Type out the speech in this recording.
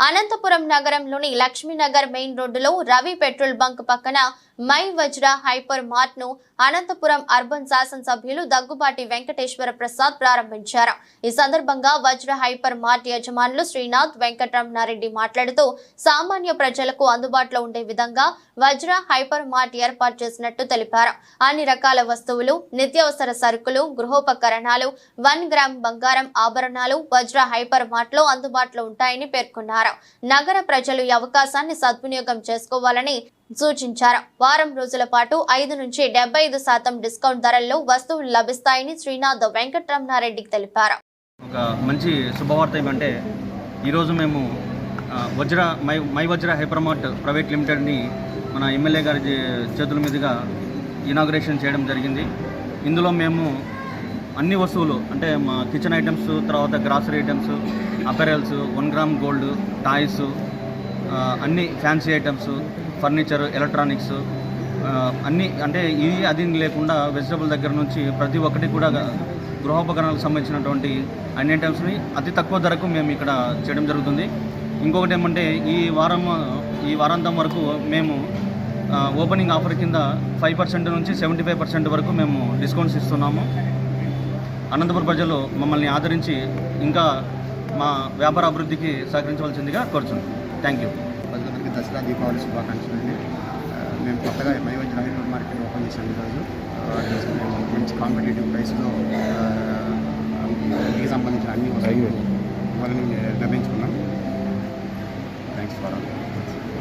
అనంతపురం నగరంలోని లక్ష్మీనగర్ మెయిన్ రోడ్డులో Ravi petrol bunk పక్కన మై వజ్ర హైపర్ మార్ట్ను అనంతపురం అర్బన్ శాసనసభ్యులు దగ్గుబాటి వెంకటేశ్వర ప్రసాద్ ప్రారంభించారు. ఈ సందర్భంగా వజ్ర హైపర్ మార్ట్ యజమానులు శ్రీనాథ్ వెంకటరమణారెడ్డి మాట్లాడుతూ సామాన్య ప్రజలకు అందుబాటులో ఉండే విధంగా వజ్ర హైపర్ మార్ట్ ఏర్పాటు చేసినట్టు తెలిపారు. అన్ని రకాల వస్తువులు నిత్యావసర సరుకులు గృహోపకరణాలు వన్ గ్రామ్ బంగారం ఆభరణాలు వజ్ర హైపర్ మార్ట్లో అందుబాటులో ఉంటాయని పేర్కొన్నారు. నగర ప్రజలు ఈ అవకాశాన్ని సద్వినియోగం చేసుకోవాలని సూచించారు. వారం రోజుల పాటు ఐదు నుంచి డెబ్బై ఐదు శాతం డిస్కౌంట్ ధరల్లో వస్తువులు లభిస్తాయని శ్రీనాథ్ వెంకటరమణారెడ్డికి తెలిపారు. ఒక మంచి శుభవార్త ఏమంటే ఈరోజు మేము వజ్ర మై మై వజ్ర హైపర్మార్ట్ ప్రైవేట్ లిమిటెడ్ని మన ఎమ్మెల్యే గారి చేతుల మీదుగా ఇనాగ్రేషన్ చేయడం జరిగింది. ఇందులో మేము అన్ని వస్తువులు అంటే మా కిచెన్ ఐటమ్స్ తర్వాత grocery items apparels one gram gold toys అన్ని ఫ్యాన్సీ ఐటమ్స్ ఫర్నిచర్ ఎలక్ట్రానిక్స్ అన్ని అంటే ఇది అది లేకుండా వెజిటబుల్ దగ్గర నుంచి ప్రతి ఒక్కటి కూడా గృహోపకరణాలకు సంబంధించినటువంటి అన్ని ఐటమ్స్ని అతి తక్కువ ధరకు మేము ఇక్కడ చేయడం జరుగుతుంది. ఇంకొకటి ఏమంటే ఈ వారం ఈ వారాంతం వరకు మేము ఓపెనింగ్ ఆఫర్ కింద ఫైవ్ పర్సెంట్ నుంచి సెవెంటీ ఫైవ్ పర్సెంట్ వరకు మేము డిస్కౌంట్స్ ఇస్తున్నాము. అనంతపురం ప్రజలు మమ్మల్ని ఆదరించి ఇంకా మా వ్యాపార అభివృద్ధికి సహకరించవలసిందిగా కోరుచున్నాం. Thank you. దసరా దీపావళి శుభాకాంక్షలు అండి. మేము కొత్తగా మైవజ్ర హైపర్ మార్కెట్ ఓపెన్ చేసాం ఈరోజు. మంచి కాంపిటేటివ్ ప్రైస్లో ఇంటికి సంబంధించిన అన్ని వస్తువులు ఫర్ ఆల్